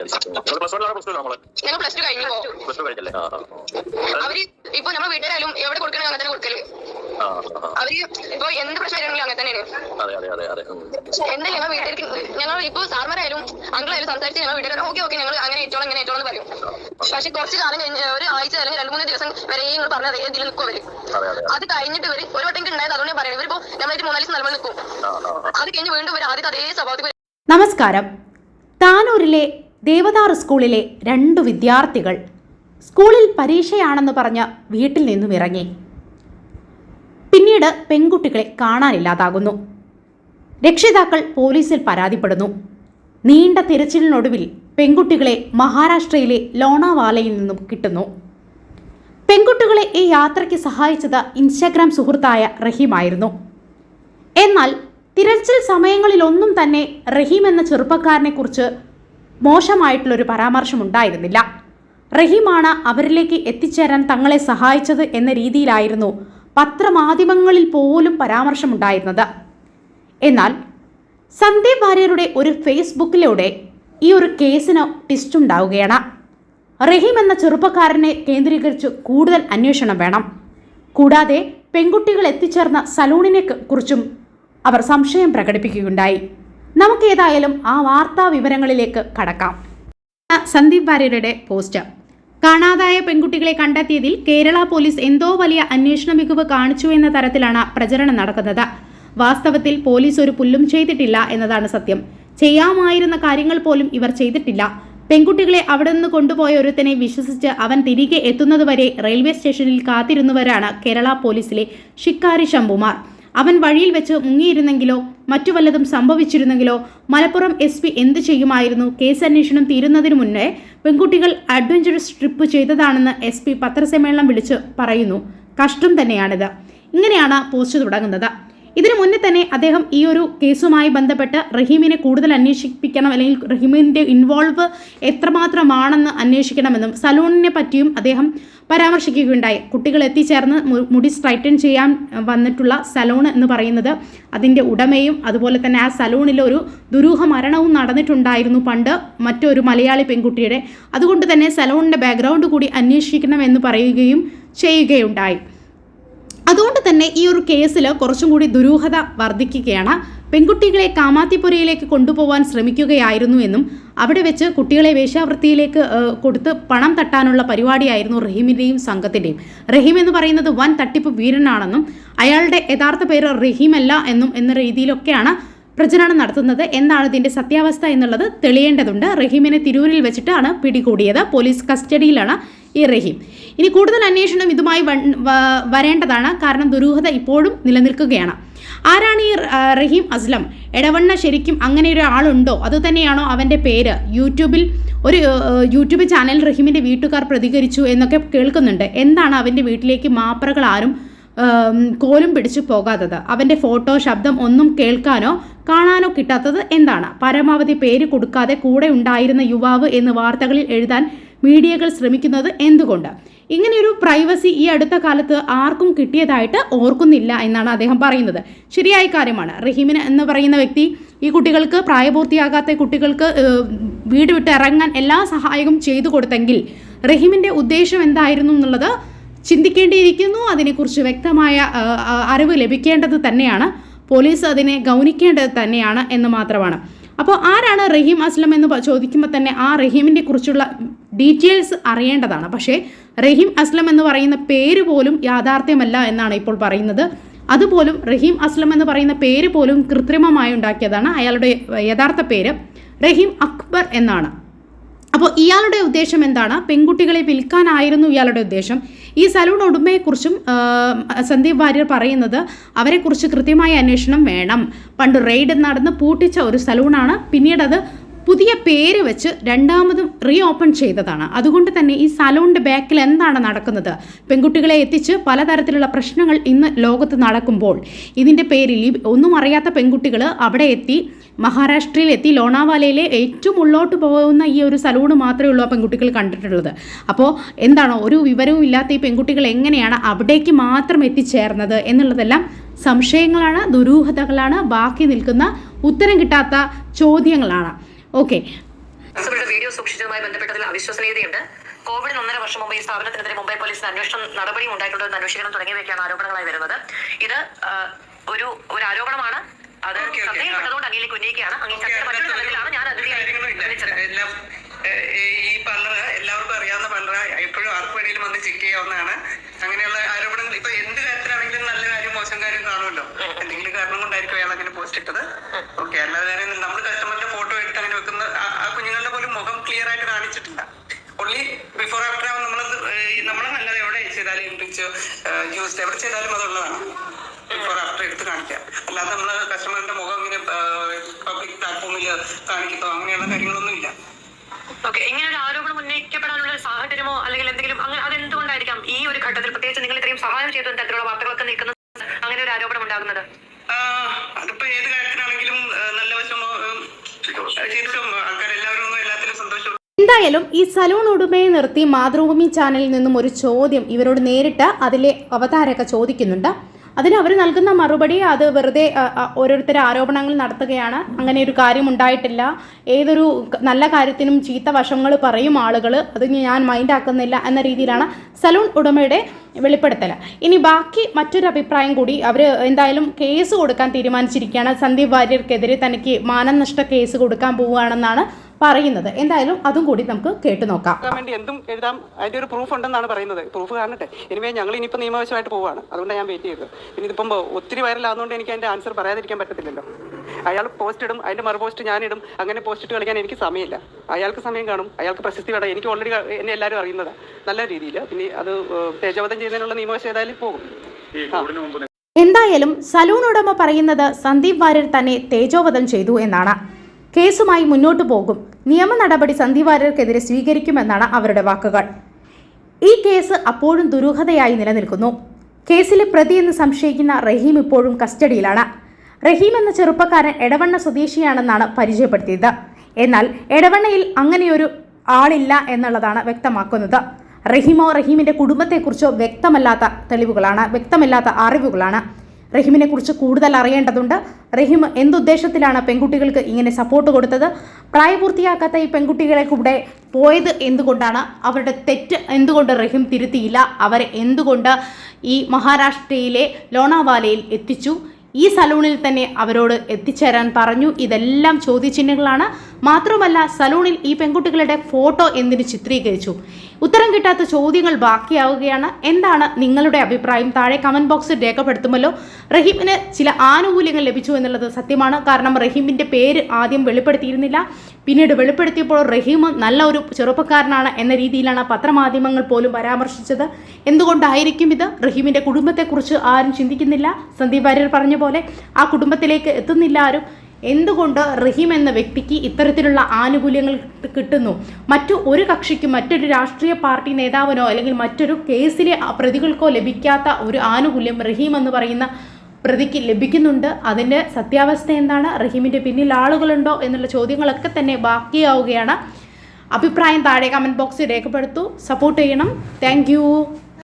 ഞങ്ങൾ plus two കഴിഞ്ഞു. അവർ ഇപ്പൊ നമ്മുടെ വീട്ടുകാരായാലും എവിടെ കൊടുക്കണേ അങ്ങനെ തന്നെ കൊടുക്കൽ. ആ ആ, ആ. അവർ ഇപ്പൊ എന്ത് പ്രശ്നം ആണെങ്കിലും അങ്ങനെ തന്നെയാണ്. അതെ അതെ അതെ അതെ. ഉം. എന്താ ഞങ്ങൾ വീട്ടിലേക്ക് ഞങ്ങൾ ഇപ്പൊ സാർമാരായാലും അങ്കിളായാലും സംസാരിച്ച് ഞങ്ങൾ വീട്ടുകാർ ഓക്കെ ഓക്കെ ഞങ്ങൾ അങ്ങനെ ഏറ്റോളം ഇങ്ങനെ ഏറ്റോളം എന്ന് പറയും. പക്ഷെ കുറച്ച് കാലം കഴിഞ്ഞ് ഒരു ആഴ്ച അല്ലെങ്കിൽ രണ്ട് മൂന്ന് ദിവസം വരെ നിങ്ങൾ പറഞ്ഞത് ഇതിൽ നിൽക്കും അവർ അതെ അതെ അത്. കഴിഞ്ഞിട്ട് ഇവർ ഒരു വട്ടം ഉണ്ടായത് അതുകൊണ്ട് പറയുന്നത്. ഇവരിപ്പോ നമ്മളായിട്ട് മൂന്നാൽ ദിവസം നിലവിൽ നിൽക്കും. അത് കഴിഞ്ഞ് വീണ്ടും ഇവർ ആദ്യത്തെ അതേ സ്വഭാവത്തിൽ നമസ്കാരം. താനൂരിലെ ദേവദാർ സ്കൂളിലെ രണ്ടു വിദ്യാർത്ഥികൾ സ്കൂളിൽ പരീക്ഷയാണെന്ന് പറഞ്ഞ് വീട്ടിൽ നിന്നും ഇറങ്ങി. പിന്നീട് പെൺകുട്ടികളെ കാണാനില്ലാതാകുന്നു. രക്ഷിതാക്കൾ പോലീസിൽ പരാതിപ്പെടുന്നു. നീണ്ട തിരച്ചിലിനൊടുവിൽ പെൺകുട്ടികളെ മഹാരാഷ്ട്രയിലെ ലോണാവാലയിൽ നിന്നും കിട്ടുന്നു. പെൺകുട്ടികളെ ഈ യാത്രയ്ക്ക് സഹായിച്ചത് ഇൻസ്റ്റാഗ്രാം സുഹൃത്തായ റഹീമായിരുന്നു എന്നാൽ തിരച്ചിൽ സമയങ്ങളിലൊന്നും തന്നെ റഹീം എന്ന ചെറുപ്പക്കാരനെ കുറിച്ച് മോശമായിട്ടുള്ളൊരു പരാമർശം ഉണ്ടായിരുന്നില്ല റഹീമാണ് അവരിലേക്ക് എത്തിച്ചേരാൻ തങ്ങളെ സഹായിച്ചത് എന്ന രീതിയിലായിരുന്നു പത്രമാധ്യമങ്ങളിൽ പോലും പരാമർശമുണ്ടായിരുന്നത്. എന്നാൽ സന്ദീപ് വാര്യരുടെ ഒരു ഫേസ്ബുക്കിലൂടെ ഈ ഒരു കേസിന് ടിസ്റ്റ് ഉണ്ടാവുകയാണ് റഹീം എന്ന ചെറുപ്പക്കാരനെ കേന്ദ്രീകരിച്ച് കൂടുതൽ അന്വേഷണം വേണം. കൂടാതെ പെൺകുട്ടികൾ എത്തിച്ചേർന്ന സലൂണിനെ കുറിച്ചും അവർ സംശയം പ്രകടിപ്പിക്കുകയുണ്ടായി. നമുക്കേതായാലും ആ വാർത്താ വിവരങ്ങളിലേക്ക് കടക്കാം. സന്ദീപ് വാര്യരുടെ പോസ്റ്റ് കാണാതായ പെൺകുട്ടികളെ കണ്ടെത്തിയതിൽ കേരള പോലീസ് എന്തോ വലിയ അന്വേഷണ മികവ് കാണിച്ചു എന്ന തരത്തിലാണ് പ്രചരണം നടക്കുന്നത്. വാസ്തവത്തിൽ പോലീസ് ഒരു പുല്ലും ചെയ്തിട്ടില്ല എന്നതാണ് സത്യം. ചെയ്യാമായിരുന്ന കാര്യങ്ങൾ പോലും ഇവർ ചെയ്തിട്ടില്ല. പെൺകുട്ടികളെ അവിടെ നിന്ന് കൊണ്ടുപോയ ഒരുത്തനെ വിശ്വസിച്ച് അവൻ തിരികെ എത്തുന്നതുവരെ റെയിൽവേ സ്റ്റേഷനിൽ കാത്തിരുന്നവരാണ് കേരള പോലീസിലെ ഷിക്കാരി ശംഭുമാർ. അവൻ വഴിയിൽ വെച്ച് മുങ്ങിയിരുന്നെങ്കിലോ മറ്റു വല്ലതും സംഭവിച്ചിരുന്നെങ്കിലോ മലപ്പുറം എസ് പി എന്ത് ചെയ്യുമായിരുന്നു കേസ് അന്വേഷണം തീരുന്നതിന് മുന്നേ പെൺകുട്ടികൾ അഡ്വഞ്ചറസ് ട്രിപ്പ് ചെയ്തതാണെന്ന് എസ് പി പത്രസമ്മേളനം വിളിച്ച് പറയുന്നു. കഷ്ടം തന്നെയാണിത്. ഇങ്ങനെയാണ് പോസ്റ്റ് തുടങ്ങുന്നത്. ഇതിനു മുന്നേ തന്നെ അദ്ദേഹം ഈ ഒരു കേസുമായി ബന്ധപ്പെട്ട് റഹീമിനെ കൂടുതൽ അന്വേഷിപ്പിക്കണം അല്ലെങ്കിൽ റഹീമിന്റെ ഇൻവോൾവ് എത്രമാത്രമാണെന്ന് അന്വേഷിക്കണമെന്നും സലൂണിനെ പറ്റിയും അദ്ദേഹം പരാമർശിക്കുകയുണ്ടായി. കുട്ടികൾ എത്തിച്ചേർന്ന് മുടി സ്ട്രൈറ്റൻ ചെയ്യാൻ വന്നിട്ടുള്ള സലൂൺ എന്ന് പറയുന്നത് അതിന്റെ ഉടമയും അതുപോലെ തന്നെ ആ സലൂണിൽ ഒരു ദുരൂഹ മരണവും നടന്നിട്ടുണ്ടായിരുന്നു പണ്ട് മറ്റൊരു മലയാളി പെൺകുട്ടിയുടെ. അതുകൊണ്ട് തന്നെ സലൂണിന്റെ ബാക്ക്ഗ്രൗണ്ട് കൂടി അന്വേഷിക്കണമെന്ന് പറയുകയും ചെയ്യുകയുണ്ടായി. അതുകൊണ്ട് തന്നെ ഈ ഒരു കേസിൽ കുറച്ചും കൂടി ദുരൂഹത വർദ്ധിക്കുകയാണ്. പെൺകുട്ടികളെ കാമാത്തിപ്പുരയിലേക്ക് കൊണ്ടുപോകാൻ ശ്രമിക്കുകയായിരുന്നു എന്നും അവിടെ വെച്ച് കുട്ടികളെ വേശ്യാവൃത്തിയിലേക്ക് കൊടുത്ത് പണം തട്ടാനുള്ള പരിപാടിയായിരുന്നു റഹീമിന്റെയും സംഘത്തിന്റെയും റഹീം എന്ന് പറയുന്നത് വൻ തട്ടിപ്പ് വീരനാണെന്നും അയാളുടെ യഥാർത്ഥ പേര് റഹീമല്ല എന്നും എന്ന രീതിയിലൊക്കെയാണ് പ്രചരണം നടത്തുന്നത്. എന്താണ് ഇതിന്റെ സത്യാവസ്ഥ എന്നുള്ളത് തെളിയേണ്ടതുണ്ട്. റഹീമിനെ തിരൂരിൽ വെച്ചിട്ടാണ് പിടികൂടിയത്. പോലീസ് കസ്റ്റഡിയിലാണ് ഈ റഹീം. ഇനി കൂടുതൽ അന്വേഷണം ഇതുമായി വരേണ്ടതാണ്. കാരണം ദുരൂഹത ഇപ്പോഴും നിലനിൽക്കുകയാണ്. ആരാണ് ഈ റഹീം അസ്ലം? എടവണ്ണ ശരിക്കും അങ്ങനെ ഒരു ആളുണ്ടോ? അത് തന്നെയാണോ അവന്റെ പേര്? യൂട്യൂബിൽ ഒരു യൂട്യൂബ് ചാനൽ റഹീമിന്റെ വീട്ടുകാർ പ്രതികരിച്ചു എന്നൊക്കെ കേൾക്കുന്നുണ്ട്. എന്താണ് അവന്റെ വീട്ടിലേക്ക് മാപ്രകൾ ആരും കോലും പിടിച്ചു പോകാത്തത്? അവന്റെ ഫോട്ടോ ശബ്ദം ഒന്നും കേൾക്കാനോ കാണാനോ കിട്ടാത്തത് എന്താണ്? പരമാവധി പേര് കൊടുക്കാതെ കൂടെ ഉണ്ടായിരുന്ന യുവാവ് എന്ന് വാർത്തകളിൽ എഴുതാൻ മീഡിയകൾ ശ്രമിക്കുന്നത് എന്തുകൊണ്ട്? ഇങ്ങനെയൊരു പ്രൈവസി ഈ അടുത്ത കാലത്ത് ആർക്കും കിട്ടിയതായിട്ട് ഓർക്കുന്നില്ല എന്നാണ് അദ്ദേഹം പറയുന്നത്. ശരിയായ കാര്യമാണ്. റഹീമിന് എന്ന് പറയുന്ന വ്യക്തി ഈ കുട്ടികൾക്ക് പ്രായപൂർത്തിയാകാത്ത കുട്ടികൾക്ക് വീട് വിട്ട് ഇറങ്ങാൻ എല്ലാ സഹായവും ചെയ്തു കൊടുത്തെങ്കിൽ റഹീമിന്റെ ഉദ്ദേശം എന്തായിരുന്നു എന്നുള്ളത് ചിന്തിക്കേണ്ടിയിരിക്കുന്നു. അതിനെക്കുറിച്ച് വ്യക്തമായ അറിവ് ലഭിക്കേണ്ടത് തന്നെയാണ്. പോലീസ് അതിനെ ഗൗനിക്കേണ്ടത് തന്നെയാണ് എന്ന് മാത്രമാണ്. അപ്പോൾ ആരാണ് റഹീം അസ്ലം എന്ന് ചോദിക്കുമ്പോൾ തന്നെ ആ റഹീമിനെ കുറിച്ചുള്ള ഡീറ്റെയിൽസ് അറിയേണ്ടതാണ്. പക്ഷേ റഹീം അസ്ലം എന്ന് പറയുന്ന പേര് പോലും യാഥാർത്ഥ്യമല്ല എന്നാണ് ഇപ്പോൾ പറയുന്നത്. അതുപോലും റഹീം അസ്ലം എന്ന് പറയുന്ന പേര് പോലും കൃത്രിമമായി ഉണ്ടാക്കിയതാണ്. അയാളുടെ യഥാർത്ഥ പേര് റഹീം അക്ബർ എന്നാണ്. അപ്പോൾ ഇയാളുടെ ഉദ്ദേശം എന്താണ്? പെൺകുട്ടികളെ വിൽക്കാനായിരുന്നു ഇയാളുടെ ഉദ്ദേശം. ഈ സലൂൺ ഉടമയെക്കുറിച്ചും സന്ദീപ് വാര്യർ പറയുന്നത് അവരെക്കുറിച്ച് കൃത്യമായ അന്വേഷണം വേണം. പണ്ട് റെയ്ഡ് നടന്ന് പൂട്ടിച്ച ഒരു സലൂണാണ്. പിന്നീട് അത് പുതിയ പേര് വെച്ച് രണ്ടാമതും റീ ഓപ്പൺ ചെയ്തതാണ്. അതുകൊണ്ട് തന്നെ ഈ സലൂണിന്റെ ബാക്കിൽ എന്താണ് നടക്കുന്നത്? പെൺകുട്ടികളെ എത്തിച്ച് പലതരത്തിലുള്ള പ്രശ്നങ്ങൾ ഇന്ന് ലോകത്ത് നടക്കുമ്പോൾ ഇതിന്റെ പേരിൽ ഒന്നും അറിയാത്ത പെൺകുട്ടികൾ അവിടെ എത്തി മഹാരാഷ്ട്രയിൽ എത്തി ലോണാവാലയിലെ ഏറ്റവും ഉള്ളോട്ട് പോകുന്ന ഈ ഒരു സലൂണ് മാത്രമേ ഉള്ളൂ ആ പെൺകുട്ടികൾ കണ്ടിട്ടുള്ളത്. അപ്പോൾ എന്താണോ ഒരു വിവരവും ഇല്ലാത്ത ഈ പെൺകുട്ടികൾ എങ്ങനെയാണ് അവിടേക്ക് മാത്രം എത്തിച്ചേർന്നത് എന്നുള്ളതെല്ലാം സംശയങ്ങളാണ് ദുരൂഹതകളാണ് ബാക്കി നിൽക്കുന്ന ഉത്തരം കിട്ടാത്ത ചോദ്യങ്ങളാണ്. ഓക്കെ. വീഡിയോ സൂക്ഷിച്ചതുമായി ബന്ധപ്പെട്ടതിൽ അവിശ്വസനീയതയുണ്ട്. കോവിഡിന് ഒന്നര വർഷം മുമ്പ് ഈ സ്ഥാപനത്തിനെതിരെ മുംബൈ പോലീസിന് അന്വേഷണം നടപടി ഉണ്ടായിട്ടുണ്ടെന്ന് അന്വേഷിക്കണം തുടങ്ങിയവയൊക്കെയാണ് ആരോപണങ്ങളായി വരുന്നത്. ഇത് ഒരു ഒരു ആരോപണമാണ്. അത് സംശയപ്പെട്ടതുകൊണ്ട് അങ്ങനെ അങ്ങിലേക്ക് ഉന്നയിക്കുകയാണ് അങ്ങേ ചർച്ച മറ്റൊരു തലത്തിലാണ് ഞാൻ അതിഥിയായി ഈ പലർ എല്ലാവർക്കും അറിയാവുന്ന പലർ എപ്പോഴും ആർക്ക് വേണേലും വന്ന് ചെക്ക് ചെയ്യാവുന്നതാണ്. അങ്ങനെയുള്ള ആരോപണങ്ങൾ ഇപ്പൊ എന്ത് കാര്യത്തിലാണെങ്കിലും നല്ല കാര്യം മോശം കാര്യം കാണുമല്ലോ. എന്തെങ്കിലും കാരണം കൊണ്ടായിരിക്കും അയാൾ അങ്ങനെ പോസ്റ്റ് ഇട്ടത്. ഓക്കെ അല്ലാതെ നമ്മൾ കസ്റ്റമറിന്റെ ഫോട്ടോ കാണിച്ചിട്ടില്ല ഓൺലി ബിഫോർ ആഫ്റ്റർ ആവും നമ്മൾ നല്ലത് എവിടെ ചെയ്താലും ഇൻട്രിച്ച് യൂസ് എവിടെ ചെയ്താലും അതുള്ളതാണ് ബിഫോർ ആഫ്റ്റർ എടുത്ത് കാണിക്കാം അല്ലാതെ നമ്മൾ കസ്റ്റമറിന്റെ മുഖം ഇങ്ങനെ പബ്ലിക് പ്ലാറ്റ്ഫോമിൽ കാണിക്കുന്നോ അങ്ങനെയുള്ള കാര്യങ്ങളൊന്നും ഇല്ല. ഓക്കെ ഇങ്ങനെ ഒരു ആരോപണം ഉന്നയിക്കപ്പെടാനുള്ള സാഹചര്യമോ അല്ലെങ്കിൽ എന്തെങ്കിലും അങ്ങനെ അതെന്തുകൊണ്ടായിരിക്കാം ഈ ഒരു ഘട്ടത്തിൽ പ്രത്യേകിച്ച് നിങ്ങൾ ഇത്രയും സഹായം ചെയ്തു തരത്തിലുള്ള വാർത്തകളൊക്കെ നിൽക്കുന്നത്? അങ്ങനെ ഒരു ആരോപണം ഉണ്ടാകുന്നത്? എന്തായാലും ഈ സലൂൺ ഉടമയെ നിർത്തി മാതൃഭൂമി ചാനലിൽ നിന്നും ഒരു ചോദ്യം ഇവരോട് നേരിട്ട് അതിലെ അവതാരൊക്കെ ചോദിക്കുന്നുണ്ട്. അതിന് അവർ നൽകുന്ന മറുപടി അത് വെറുതെ ഓരോരുത്തർ ആരോപണങ്ങൾ നടത്തുകയാണ്. അങ്ങനെ ഒരു കാര്യം ഉണ്ടായിട്ടില്ല. ഏതൊരു നല്ല കാര്യത്തിനും ചീത്ത വശങ്ങൾ പറയും ആളുകൾ അത് ഞാൻ മൈൻഡ് ആക്കുന്നില്ല എന്ന രീതിയിലാണ് സലൂൺ ഉടമയുടെ വെളിപ്പെടുത്തൽ ഇനി ബാക്കി മറ്റൊരു അഭിപ്രായം കൂടി അവർ എന്തായാലും കേസ് കൊടുക്കാൻ തീരുമാനിച്ചിരിക്കുകയാണ്. സന്ദീപ് വാര്യർക്കെതിരെ തനിക്ക് മാനനഷ്ട കേസ് കൊടുക്കാൻ പോവുകയാണെന്നാണ് പറയുന്നത്. എന്തായാലും അതും കൂടി നമുക്ക് കേട്ടു നോക്കാം. വേണ്ടി എന്തും എഴുതാം. അതിന്റെ ഒരു പ്രൂഫ് ഉണ്ടെന്നാണ് പറയുന്നത്. പ്രൂഫ് കാണട്ടെ. എനിവേ ഞങ്ങൾ ഇനിയിപ്പോൾ നിയമവശമായിട്ട് പോവുകയാണ്. അതുകൊണ്ട് ഞാൻ വെയിറ്റ് ചെയ്തത്. ഇനി ഇതിപ്പം ഒത്തിരി വൈറലാകുന്നതുകൊണ്ട് എനിക്ക് അതിന്റെ ആൻസർ പറയാതിരിക്കാൻ പറ്റത്തില്ലല്ലോ. അയാൾ പോസ്റ്റ് ഇടും. അതിന്റെ മറു പോസ്റ്റ് ഞാനിടും അങ്ങനെ പോസ്റ്റ് ഇട്ട് കളിക്കാൻ എനിക്ക് സമയമില്ല. അയാൾക്ക് സമയം കാണും. അയാൾക്ക് പ്രശസ്തി വേണം. എനിക്ക് ഓൾറെഡി എന്നെ എല്ലാവരും അറിയുന്നതാണ് നല്ല രീതിയിൽ. പിന്നെ അത് തേജോവധം ചെയ്യുന്നതിനുള്ള നിയമവശം ഏതായാലും പോകും. എന്തായാലും സലൂൺ ഉടമ പറയുന്നത് സന്ദീപ് വാര്യർ തന്നെ തേജോവധം ചെയ്തു എന്നാണ്. കേസുമായി മുന്നോട്ടു പോകും. നിയമ നടപടി സന്ധിവാരർക്കെതിരെ സ്വീകരിക്കുമെന്നാണ് അവരുടെ വാക്കുകൾ. ഈ കേസ് അപ്പോഴും ദുരൂഹതയായി നിലനിൽക്കുന്നു. കേസിലെ പ്രതി എന്ന് സംശയിക്കുന്ന റഹീം ഇപ്പോഴും കസ്റ്റഡിയിലാണ്. റഹീം എന്ന ചെറുപ്പക്കാരൻ എടവണ്ണ സ്വദേശിയാണെന്നാണ് പരിചയപ്പെടുത്തിയത്. എന്നാൽ എടവണ്ണയിൽ അങ്ങനെയൊരു ആളില്ല എന്നുള്ളതാണ് വ്യക്തമാക്കുന്നത്. റഹീമോ റഹീമിന്റെ കുടുംബത്തെക്കുറിച്ചോ വ്യക്തമല്ലാത്ത തെളിവുകളാണ് വ്യക്തമല്ലാത്ത അറിവുകളാണ്. റഹീമിനെ കുറിച്ച് കൂടുതൽ അറിയേണ്ടതുണ്ട്. റഹീം എന്തുദ്ദേശത്തിലാണ് പെൺകുട്ടികൾക്ക് ഇങ്ങനെ സപ്പോർട്ട് കൊടുത്തത്? പ്രായപൂർത്തിയാക്കാത്ത ഈ പെൺകുട്ടികളെ കൂടെ പോയത് എന്തുകൊണ്ടാണ്? അവരുടെ തെറ്റ് എന്തുകൊണ്ട് റഹീം തിരുത്തിയില്ല? അവരെ എന്തുകൊണ്ട് ഈ മഹാരാഷ്ട്രയിലെ ലോണാവാലയിൽ എത്തിച്ചു? ഈ സലൂണിൽ തന്നെ അവരോട് എത്തിച്ചേരാൻ പറഞ്ഞു. ഇതെല്ലാം ചോദ്യചിഹ്നങ്ങളാണ്. മാത്രമല്ല സലൂണിൽ ഈ പെൺകുട്ടികളുടെ ഫോട്ടോ എന്തിനു ചിത്രീകരിച്ചു? ഉത്തരം കിട്ടാത്ത ചോദ്യങ്ങൾ ബാക്കിയാവുകയാണ്. എന്താണ് നിങ്ങളുടെ അഭിപ്രായം? താഴെ കമന്റ് ബോക്സിൽ രേഖപ്പെടുത്തുമല്ലോ. റഹീമിന് ചില ആനുകൂല്യങ്ങൾ ലഭിച്ചു എന്നുള്ളത് സത്യമാണ്. കാരണം റഹീമിന്റെ പേര് ആദ്യം വെളിപ്പെടുത്തിയിരുന്നില്ല. പിന്നീട് വെളിപ്പെടുത്തിയപ്പോൾ റഹീം നല്ല ഒരു ചെറുപ്പക്കാരനാണ് എന്ന രീതിയിലാണ് പത്രമാധ്യമങ്ങൾ പോലും പരാമർശിച്ചത്. എന്തുകൊണ്ടായിരിക്കും ഇത്? റഹീമിന്റെ കുടുംബത്തെക്കുറിച്ച് ആരും ചിന്തിക്കുന്നില്ല. സന്ദീപ് വാര്യർ പറഞ്ഞ. പോലെ ആ കുടുംബത്തിലേക്ക് എത്തുന്നില്ല ആരും. എന്തുകൊണ്ട് റഹീം എന്ന വ്യക്തിക്ക് ഇത്തരത്തിലുള്ള ആനുകൂല്യങ്ങൾ കിട്ടുന്നു? മറ്റു ഒരു കക്ഷിക്കും മറ്റൊരു രാഷ്ട്രീയ പാർട്ടി നേതാവിനോ അല്ലെങ്കിൽ മറ്റൊരു കേസിലെ പ്രതികൾക്കോ ലഭിക്കാത്ത ഒരു ആനുകൂല്യം റഹീം എന്ന് പറയുന്ന പ്രതിക്ക് ലഭിക്കുന്നുണ്ട്. അതിന്റെ സത്യാവസ്ഥ എന്താണ്? റഹീമിന്റെ പിന്നിൽ ആളുകളുണ്ടോ എന്നുള്ള ചോദ്യങ്ങളൊക്കെ തന്നെ ബാക്കിയാവുകയാണ്. അഭിപ്രായം താഴെ കമന്റ് ബോക്സിൽ രേഖപ്പെടുത്തൂ. സപ്പോർട്ട് ചെയ്യണം. താങ്ക്